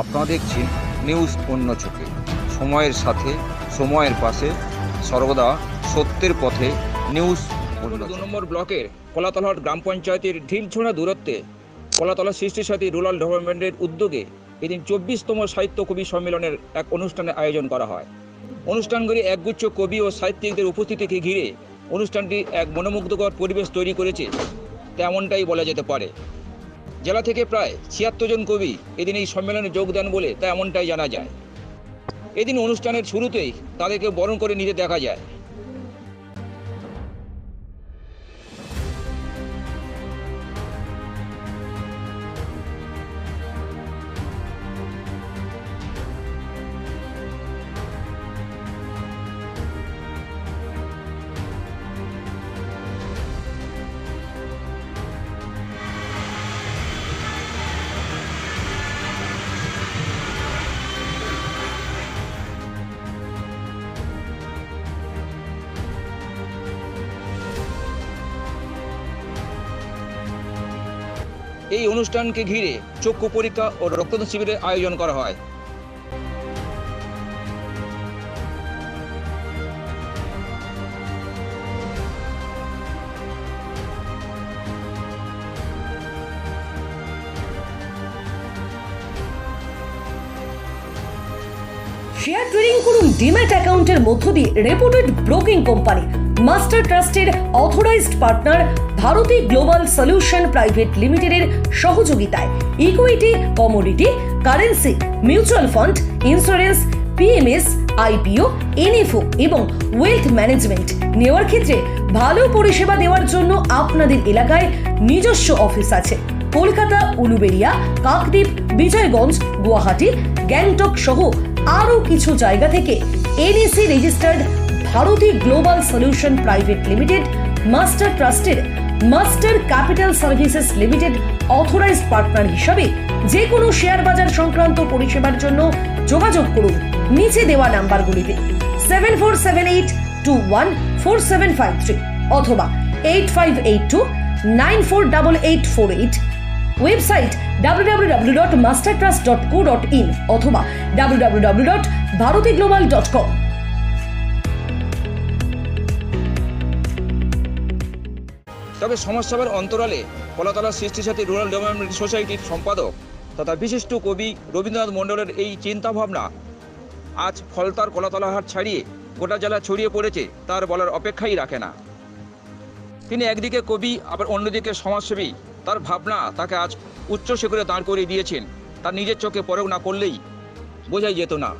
আপনারা দেখছেন নিউজ অন্য চোখে। সময়ের সাথে সময়ের পাশে সর্বদা সত্যের পথে নিউজ দু নম্বর ব্লকের কলাতলাহাট গ্রাম পঞ্চায়েতের ঢিলছোড়া দূরত্বে কলাতলা সৃষ্টির সাথে রুরাল ডেভেলপমেন্টের উদ্যোগে এদিন চব্বিশতম সাহিত্য কবি সম্মেলনের এক অনুষ্ঠানের আয়োজন করা হয়। অনুষ্ঠানগুলি একগুচ্ছ কবি ও সাহিত্যিকদের উপস্থিতিকে ঘিরে অনুষ্ঠানটি এক মনোমুগ্ধকর পরিবেশ তৈরি করেছে। তেমনটাই বলা যেতে পারে। জেলা থেকে প্রায় ছিয়াত্তর জন কবি এদিন এই সম্মেলনে যোগ দেন বলে তা এমনটাই জানা যায়। এদিন অনুষ্ঠানের শুরুতেই তাদেরকে বরণ করে নিতে দেখা যায়। এই অনুষ্ঠানকে ঘিরে চক্ষু পরীক্ষা ও রক্তদান শিবিরের আয়োজন করা হয়। শেয়ার ট্রেডিং করুন ডিম্যাট অ্যাকাউন্টের মধ্য দিয়ে রেপুটেড ব্রোকিং কোম্পানি। মাস্টার ট্রাস্টের authorised partner Bharati global solution private লিমিটেডের সহযোগিতায়। Equity, commodity, currency, mutual fund, insurance, PMS, IPO, NFO এবং ওয়েলথ ম্যানেজমেন্ট নেওয়ার ক্ষেত্রে ভালো পরিষেবা দেওয়ার জন্য আপনাদের এলাকায় নিজস্ব অফিস আছে। কলকাতা, উলুবেড়িয়া, কাকদ্বীপ, বিজয়গঞ্জ, গুয়াহাটি, গ্যাংটক সহ আরও কিছু জায়গা থেকে NAC registered Bharati global solution private limited master ট্রাস্টের master capital services limited authorised partner হিসাবে যে কোনো শেয়ার বাজার সংক্রান্ত পরিষেবার জন্য যোগাযোগ করুন। নিচে দেওয়া নাম্বারগুলিতে seven four seven eight two one four seven five three অথবা eight five eight two nine four double eight four eight website www.mastertrust.co.in অথবা www.bharatiglobal.com তবে সমাজসেবার অন্তরালে কলাতলা সৃষ্টি সাথী রুরাল ডেভেলপমেন্ট সোসাইটির সম্পাদক তথা বিশিষ্ট কবি রবীন্দ্রনাথ মণ্ডলের এই চিন্তাভাবনা আজ ফলতার কলাতলা হাট ছাড়িয়ে গোটা জেলা ছড়িয়ে পড়েছে, তার বলার অপেক্ষাই রাখে না। তিনি একদিকে কবি, আবার অন্যদিকে সমাজসেবী। তার ভাবনা তাকে আজ উচ্চ শিখরে দাঁড় করিয়ে দিয়েছেন। তার নিজের চোখে পরখ না করলেই বোঝাই যেত না।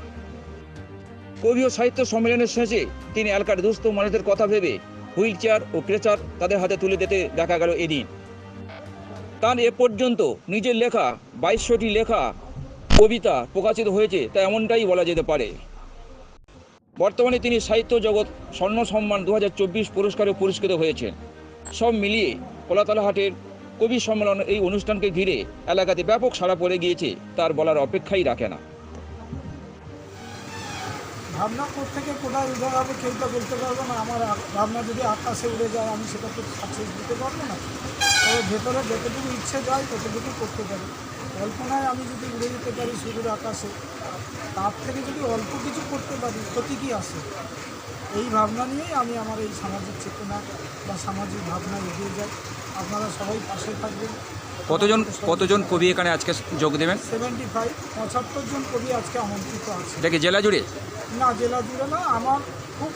কবি ও সাহিত্য সম্মেলনের শেষে তিনি এলাকার দুস্থ মানুষদের কথা ভেবে হুইল চেয়ার ও ক্রেচার তাদের হাতে তুলে দিতে দেখা গেল এদিন। তার এ পর্যন্ত নিজের লেখা, বাইশশোটি লেখা কবিতা প্রকাশিত হয়েছে, তা এমনটাই বলা যেতে পারে। বর্তমানে তিনি সাহিত্য জগৎ স্বর্ণ সম্মান দু হাজার চব্বিশ পুরস্কারে পুরস্কৃত হয়েছেন। সব মিলিয়ে কলাতলা হাটের কবি সম্মেলন এই অনুষ্ঠানকে ঘিরে এলাকাতে ব্যাপক সাড়া পড়ে গিয়েছে, তার বলার অপেক্ষাই রাখে না। ভাবনা থেকে কোথায় উঠে হবে কেউ তো বলতে পারবে না। আমার ভাবনা যদি আকাশে উড়ে যায়, আমি সেটা তো সাকসেস দিতে পারব না। তবে ভেতরে যতটুকু ইচ্ছে যায়, ততটুকু করতে পারি। কল্পনায় আমি যদি উড়ে যেতে পারি সুদূর আকাশে, তার থেকে যদি অল্প কিছু করতে পারি, ক্ষতি কী আসে এই ভাবনা নিয়েই আমি আমার এই সামাজিক চেতনা বা সামাজিক ভাবনা এগিয়ে যাই। আপনারা সবাই পাশে থাকবেন। কতজন কতজন কবি এখানে আজকে যোগ দেবেন? সেভেন্টি ফাইভ পঁচাত্তর জন কবি আজকে আমন্ত্রিত আছে। এটা কি জেলা জুড়ে? না জেলা জুড়ে না আমার খুব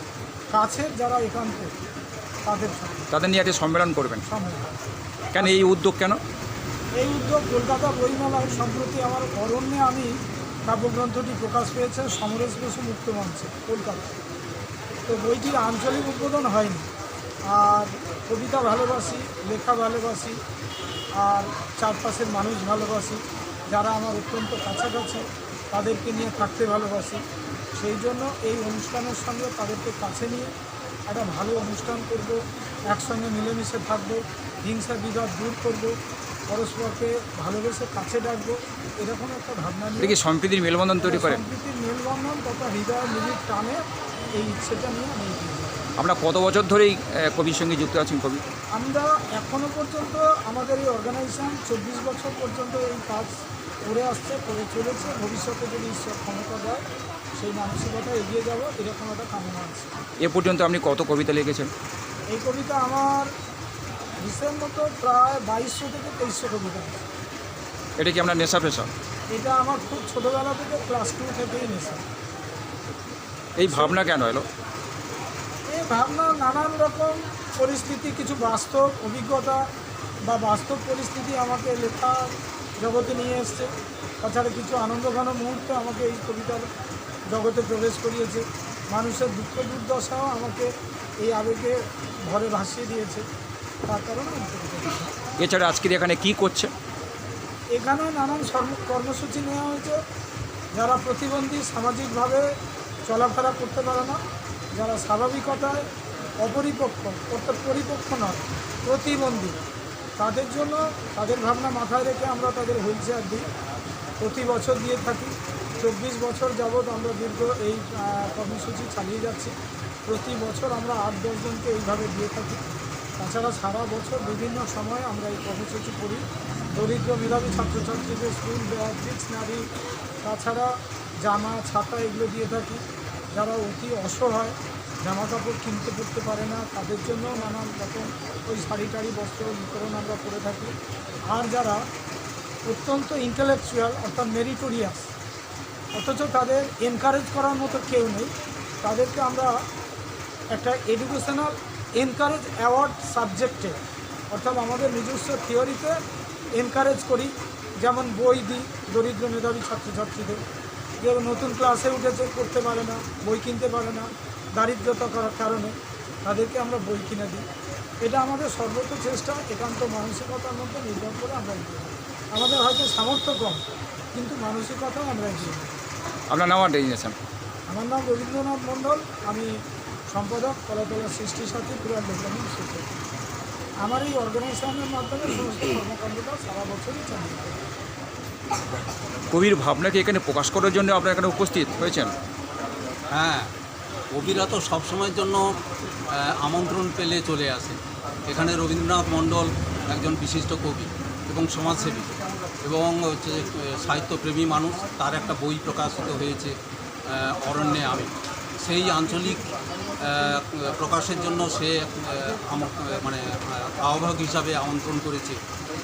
কাছের যারা একান্ত তাদের সাথে তাদের নিয়ে একটা সম্মেলন করবেন। কেন এই উদ্যোগ কেন? এই উদ্যোগ কলকাতা বইমেলায় সম্প্রতি আমার অরণ্যে আমি কাব্যগ্রন্থটি প্রকাশ পেয়েছে সমরেশ বসু মুক্ত মঞ্চে কলকাতা তো বইটির আঞ্চলিক উদ্বোধন হয়নি। আর কবিতা ভালোবাসি লেখা ভালোবাসি আর চারপাশের মানুষ ভালোবাসি যারা আমার অত্যন্ত কাছাকাছি তাদেরকে নিয়ে থাকতে ভালোবাসি সেই জন্য এই অনুষ্ঠানের সঙ্গে তাদেরকে কাছে নিয়ে একটা ভালো অনুষ্ঠান করব একসঙ্গে মিলেমিশে থাকব হিংসা বিবাদ দূর করব পরস্পরকে ভালোবেসে কাছে ডাকবো এরকম একটা ভাবনা নিয়ে সম্প্রীতির মেলবন্ধন তৈরি করেন সম্প্রীতির মেলবন্ধন তথা হৃদয় মিলিত টানে এই ইচ্ছেটা নিয়ে আমি। আমরা কত বছর ধরেই কবির সঙ্গে যুক্ত আছেন কবি? আমরা এখনও পর্যন্ত আমাদের এই অর্গানাইজেশন চব্বিশ বছর পর্যন্ত এই কাজ করে আসছে করে চলেছে। ভবিষ্যতে যদি ঈশ্বর ক্ষমতা দেয় সেই মানসিকতা এগিয়ে যাব এরকম একটা কামনা আছে। এ পর্যন্ত আপনি কত কবিতা লিখেছেন? এই কবিতা আমার হিসেব মতো প্রায় বাইশশো থেকে তেইশশো কবিতা এটা কি আপনার নেশা পেশা? এটা আমার খুব ছোটোবেলা থেকে ক্লাস টু থেকেই নেশা। এই ভাবনা কেন এলো? ভাবনা নানান রকম পরিস্থিতি কিছু বাস্তব অভিজ্ঞতা বা বাস্তব পরিস্থিতি আমাকে লেখা জগতে নিয়ে এসছে। তাছাড়া কিছু আনন্দঘন মুহূর্ত আমাকে এই কবিতার জগতে প্রবেশ করিয়েছে। মানুষের দুঃখ দুর্দশাও আমাকে এই আবেগে ভরে ভাসিয়ে দিয়েছে। তার কারণে। এছাড়া আজকের এখানে কি করছে? এখানে নানান কর্মসূচি নেওয়া হয়েছে। যারা প্রতিবন্ধী সামাজিকভাবে চলাফেরা করতে পারে না যারা স্বাভাবিকতায় অপরিপক্ষ অর্থাৎ পরিপক্ষ নয়, প্রতিবন্ধী, তাদের জন্য তাদের ভাবনা মাথায় রেখে আমরা তাদের হুইল চেয়ার দিই। প্রতি বছর দিয়ে থাকি। চব্বিশ বছর যাবৎ আমরা দীর্ঘ এই কর্মসূচি চালিয়ে যাচ্ছি। প্রতি বছর আমরা আট দশজনকে এইভাবে দিয়ে থাকি। তাছাড়া সারা বছর বিভিন্ন সময় আমরা এই কর্মসূচি করি। দরিদ্র মেধাবী ছাত্রছাত্রীদের স্কুল ব্যাগ ডিকশনারি তাছাড়া জামা, ছাতা এগুলো দিয়ে থাকি। যারা অতি অসহায় জামা কাপড় কিনতে পড়তে পারে না, তাদের জন্য নানান রকম ওই শাড়ি টাড়ি, বস্ত্র বিতরণ আমরা করে থাকি। আর যারা অত্যন্ত ইন্টেলেকচুয়াল অর্থাৎ মেরিটোরিয়াস অথচ তাদের এনকারেজ করার মতো কেউ নেই, তাদেরকে আমরা একটা এডুকেশনাল এনকারেজ অ্যাওয়ার্ড সাবজেক্টে অর্থাৎ আমাদের নিজস্ব থিওরিতে এনকারেজ করি। যেমন বই দিই, দরিদ্র মেধাবী ছাত্রছাত্রীদের। কেউ নতুন ক্লাসে উঠেছে পড়তে পারে না বই কিনতে পারে না দারিদ্রতা করার কারণে তাদেরকে আমরা বই কিনে দিই এটা আমাদের সর্বোচ্চ চেষ্টা একান্ত মানসিকতার মধ্যে নির্ভর করে আমরা এগিয়ে আমাদের হয়তো সামর্থ্য কম কিন্তু মানসিকতাও আমরা এগিয়ে। আপনার নাম ডেজিনেশন আমার নাম রবীন্দ্রনাথ মণ্ডল আমি সম্পাদক কলাতলা সৃষ্টি সাথী পুরান ডেভেলপমেন্ট সোসাইটি আমার এই অর্গানাইজেশনের মাধ্যমে সমস্ত কর্মকাণ্ডটা সারা বছরই চালিয়ে। কবির ভাবনাকে এখানে প্রকাশ করার জন্য আপনার এখানে উপস্থিত হয়েছেন? হ্যাঁ কবিরা তো সবসময়ের জন্য আমন্ত্রণ পেলে চলে আসে। এখানে রবীন্দ্রনাথ মণ্ডল একজন বিশিষ্ট কবি এবং সমাজসেবী এবং হচ্ছে সাহিত্যপ্রেমী মানুষ, তার একটা বই প্রকাশিত হয়েছে অরণ্যে আমি। সেই আঞ্চলিক প্রকাশের জন্য সে মানে আহ্বায়ক হিসাবে আমন্ত্রণ করেছে।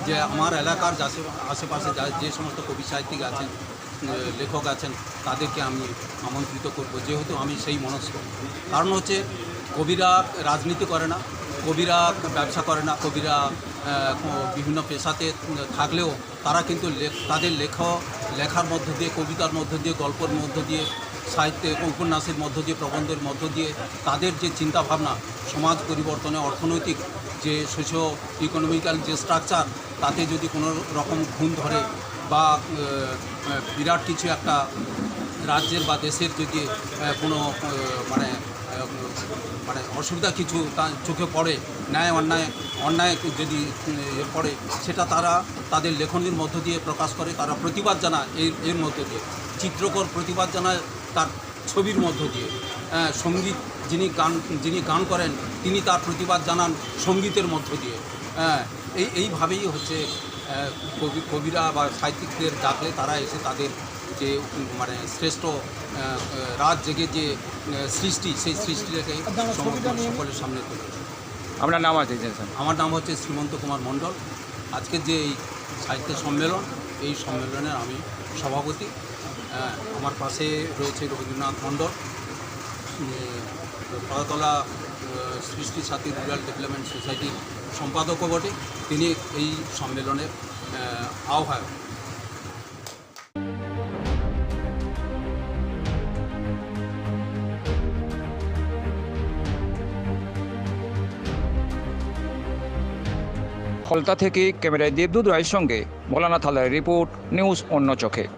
যে আমার এলাকার আশেপাশে যা যে সমস্ত কবি সাহিত্যিক আছেন লেখক আছেন, তাদেরকে আমি আমন্ত্রিত করব। যেহেতু আমি সেই মনস্ক। কারণ হচ্ছে, কবিরা রাজনীতি করে না, কবিরা ব্যবসা করে না, কবিরা বিভিন্ন পেশাতে থাকলেও তারা কিন্তু তাদের লেখ লেখার মধ্য দিয়ে, কবিতার মধ্য দিয়ে, গল্পের মধ্য দিয়ে, সাহিত্যে, উপন্যাসের মধ্য দিয়ে, প্রবন্ধের মধ্য দিয়ে তাদের যে চিন্তাভাবনা, সমাজ পরিবর্তনে, অর্থনৈতিক যে সোশিও ইকোনমিক্যাল যে স্ট্রাকচার তাতে যদি কোনো রকম ঘুম ধরে বা বিরাট কিছু একটা রাজ্যের বা দেশের যদি কোনো মানে মানে অসুবিধা কিছু তার চোখে পড়ে, ন্যায় অন্যায় অন্যায় যদি পড়ে, সেটা তারা তাদের লেখনীর মধ্য দিয়ে প্রকাশ করে, তারা প্রতিবাদ জানায় এর এর মধ্য দিয়ে। চিত্রকর প্রতিবাদ জানায় তার ছবির মধ্য দিয়ে। সংগীত যিনি গান যিনি গান করেন তিনি তার প্রতিবাদ জানান সঙ্গীতের মধ্য দিয়ে হ্যাঁ এই এইভাবেই হচ্ছে কবি কবিরা বা সাহিত্যিকদের ডাকলে তারা এসে তাদের যে মানে শ্রেষ্ঠ রাত জেগে যে সৃষ্টি সেই সৃষ্টিটাকে। সকলের সামনে তুলে। আপনার নাম ডেজিনেশন আমার নাম হচ্ছে শ্রীমন্ত কুমার মণ্ডল আজকের যে এই সাহিত্য সম্মেলন এই সম্মেলনের আমি সভাপতি আমার পাশে রয়েছে রবীন্দ্রনাথ মণ্ডল কলাতলা সৃষ্টি সাথী রুরাল ডেভেলপমেন্ট সোসাইটির সম্পাদকও বটে। তিনি এই সম্মেলনের আহ, আহ্বায়ক। ফলতা থেকে ক্যামেরায় দেবদূত রায়ের সঙ্গে ভোলানাথ হালদারের রিপোর্ট নিউজ অন্য চোখে।